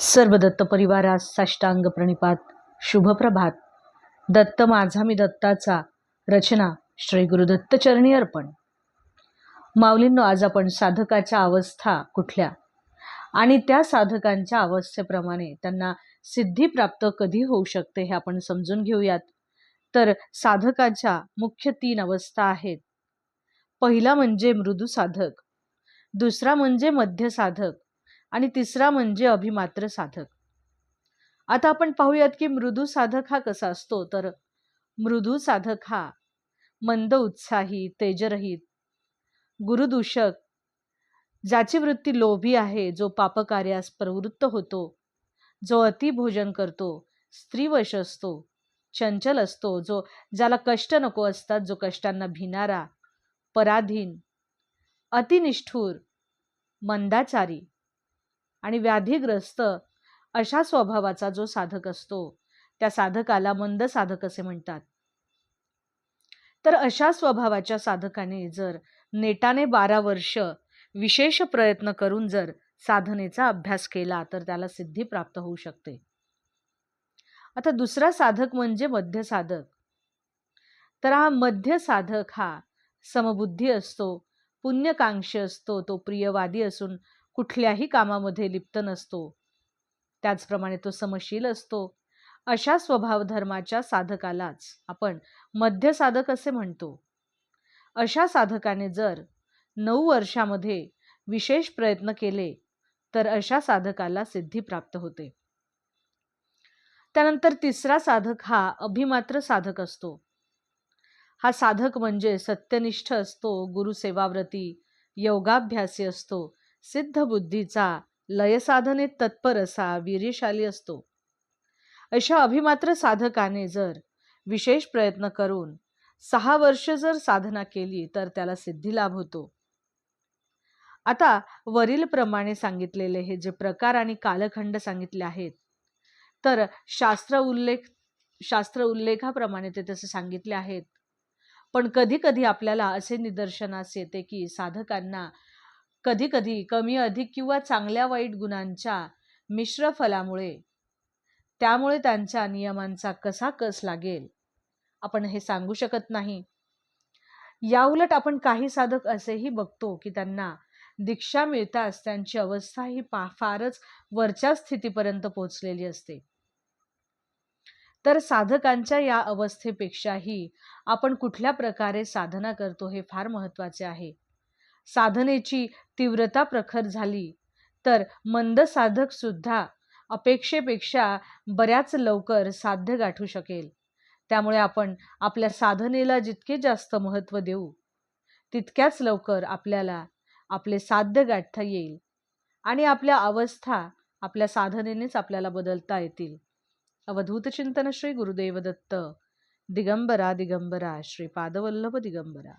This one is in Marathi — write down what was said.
सर्व दत्त परिवारास साष्टांग प्रणिपात शुभप्रभात दत्त माझा मी दत्ताचा. रचना श्री गुरुदत्तचरणी अर्पण. माऊलींनो आज आपण साधकाच्या अवस्था कुठल्या? आणि त्या साधकांच्या अवस्थेप्रमाणे त्यांना सिद्धी प्राप्त कधी होऊ शकते हे आपण समजून घेऊयात. तर साधकाच्या मुख्य तीन अवस्था आहेत. पहिला म्हणजे मृदू साधक. दुसरा म्हणजे मध्य साधक. आणि तिसरा म्हणजे अभिमात्र साधक. आता आपण पाहूयात की मृदू साधक हा कसा असतो? तर मृदू साधक हा मंद उत्साही तेजरहित गुरुदूषक ज्याची वृत्ती लोभी आहे जो पापकार्यास प्रवृत्त होतो जो अतिभोजन करतो स्त्रीवश असतो चंचल असतो जो ज्याला कष्ट नको असतात जो कष्टांना भिनारा पराधीन अतिनिष्ठूर मंदाचारी आणि व्याधीग्रस्त अशा स्वभावाचा जो साधक असतो त्या साधकाला मंद साधक असे म्हणतात. तर अशा स्वभावाच्या साधकाने जर नेटाने बारा वर्ष विशेष प्रयत्न करून जर साधनेचा अभ्यास केला तर त्याला सिद्धी प्राप्त होऊ शकते. आता दुसरा साधक म्हणजे मध्य साधक. तर हा मध्य साधक हा समबुद्धी असतो पुण्यकांक्षी असतो तो प्रियवादी असून कुठल्याही कामामध्ये लिप्त नसतो. त्याचप्रमाणे तो समशील असतो. अशा स्वभाव धर्माच्या साधकालाच आपण मध्य साधक असे म्हणतो. अशा साधकाने जर नऊ वर्षामध्ये विशेष प्रयत्न केले तर अशा साधकाला सिद्धी प्राप्त होते. त्यानंतर तिसरा साधक हा अभिमात्र साधक असतो. हा साधक म्हणजे सत्यनिष्ठ असतो गुरुसेवाव्रती योगाभ्यासी असतो सिद्ध बुद्धीचा लयसाधनेत तत्पर असा वीर्यशाली असतो. अशा अभिमात्र साधकाने जर विशेष प्रयत्न करून सहा वर्ष जर साधना केली तर त्याला सिद्धी लाभ होतो. आता वरील प्रमाणे सांगितलेले हे जे प्रकार आणि कालखंड सांगितले आहेत तर शास्त्र उल्लेख शास्त्र उल्लेखाप्रमाणे ते तसे सांगितले आहेत. पण कधी कधी आपल्याला असे निदर्शनास येते की साधकांना कधी कधी कमी अधिक किंवा चांगल्या वाईट गुणांच्या मिश्र फलामुळे. त्यामुळे त्यांच्या नियमांचा कसा कस लागेल? आपण हे सांगू शकत नाही. याउलट आपण काही साधक असेही बघतो की त्यांना दीक्षा मिळताच त्यांची अवस्था ही फारच वरच्या स्थितीपर्यंत पोहोचलेली असते. तर साधकांच्या या अवस्थेपेक्षाही आपण कुठल्या प्रकारे साधना करतो हे फार महत्त्वाचे आहे. साधनेची तीव्रता प्रखर झाली. तर मंद साधक सुद्धा अपेक्षेपेक्षा बऱ्याच लवकर साध्य गाठू शकेल. त्यामुळे आपण आपल्या साधनेला जितके जास्त महत्त्व देऊ तितक्याच लवकर आपल्याला आपले साध्य गाठता येईल आणि आपल्या अवस्था आपल्या साधनेनेच आपल्याला बदलता येतील. अवधूत चिंतन श्री गुरुदेव दत्त दिगंबरा दिगंबरा. श्री पादवल्लभ दिगंबरा.